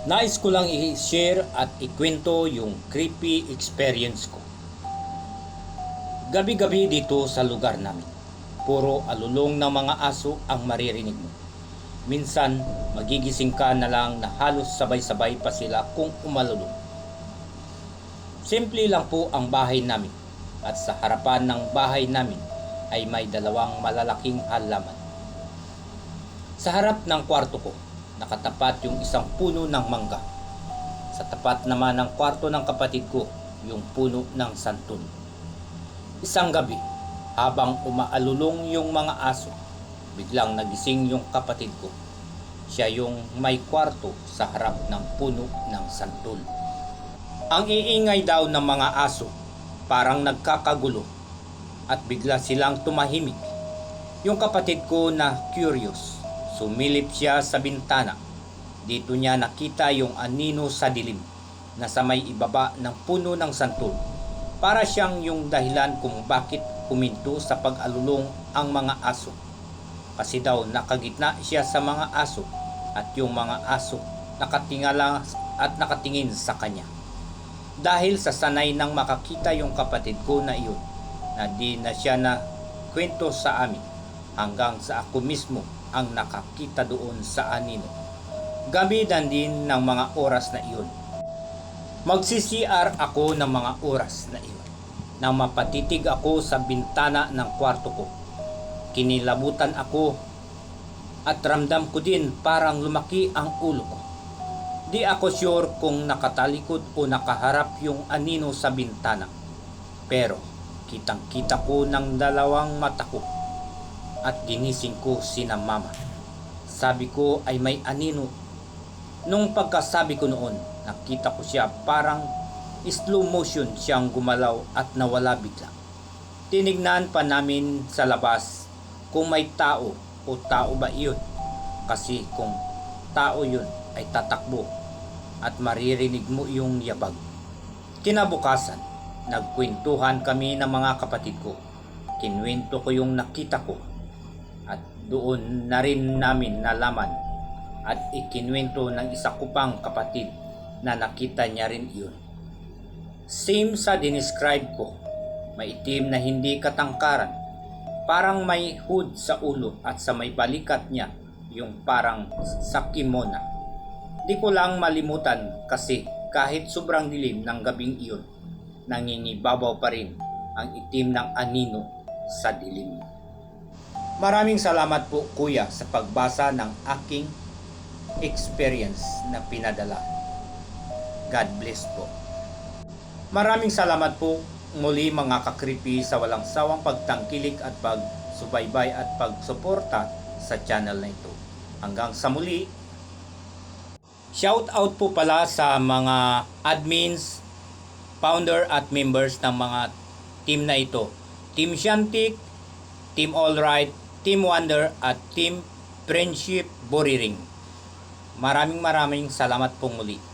Nais ko lang i-share at ikwento yung creepy experience ko. Gabi-gabi dito sa lugar namin. Puro alulong ng mga aso ang maririnig mo. Minsan, magigising ka na lang na halos sabay-sabay pa sila kung umalulong. Simple lang po ang bahay namin at sa harapan ng bahay namin ay may dalawang malalaking halaman. Sa harap ng kwarto ko, nakatapat yung isang puno ng mangga. Sa tapat naman ng kwarto ng kapatid ko, yung puno ng santol. Isang gabi, habang umaalulong yung mga aso, biglang nagising yung kapatid ko. Siya yung may kwarto sa harap ng puno ng santol. Ang iingay daw ng mga aso, parang nagkakagulo at bigla silang tumahimik. Yung kapatid ko na curious, sumilip siya sa bintana. Dito niya nakita yung anino sa dilim na sa may ibaba ng puno ng santol. Para siyang yung dahilan kung bakit huminto sa pag-alulong ang mga aso. Kasi daw nakagitna siya sa mga aso at yung mga aso nakatingala at nakatingin sa kanya. Dahil sa sanay nang makakita yung kapatid ko na iyon na di na siya na kwento sa amin hanggang sa ako mismo ang nakakita doon sa anino. Gabi dan din ng mga oras na iyon. Magsi-CR ako ng mga oras na iyon nang mapatitig ako sa bintana ng kwarto ko. Kinilabutan ako at ramdam ko din parang lumaki ang ulo ko. Di ako sure kung nakatalikod o nakaharap yung anino sa bintana. Pero kitang kita ko ng dalawang mata ko at ginising ko sina mama. Sabi ko ay may anino. Nung pagkasabi ko noon, nakita ko siya parang slow motion siyang gumalaw at nawala bigla. Tinignan pa namin sa labas kung may tao o tao ba iyon. Kasi kung tao yun ay tatakbo at maririnig mo yung yabag. Kinabukasan, nagkwentuhan kami ng mga kapatid ko. Kinwento ko yung nakita ko at doon na rin namin nalaman at ikinwento ng isa ko pang kapatid na nakita niya rin iyon. Same sa dinescribe ko, maitim na hindi katangkaran, parang may hood sa ulo at sa may balikat niya yung parang sa kimona. Di ko lang malimutan kasi kahit sobrang dilim ng gabing iyon, nangingibabaw pa rin ang itim ng anino sa dilim. Maraming salamat po kuya sa pagbasa ng aking experience na pinadala. God bless po. Maraming salamat po muli mga kakripi sa walang sawang pagtangkilik at pagsubaybay at pagsuporta sa channel na ito. Hanggang sa muli, shout out po pala sa mga admins, founder at members ng mga team na ito. Team Shantik, Team Alright, Team Wonder at Team Friendship Boriring. Maraming maraming salamat pong muli.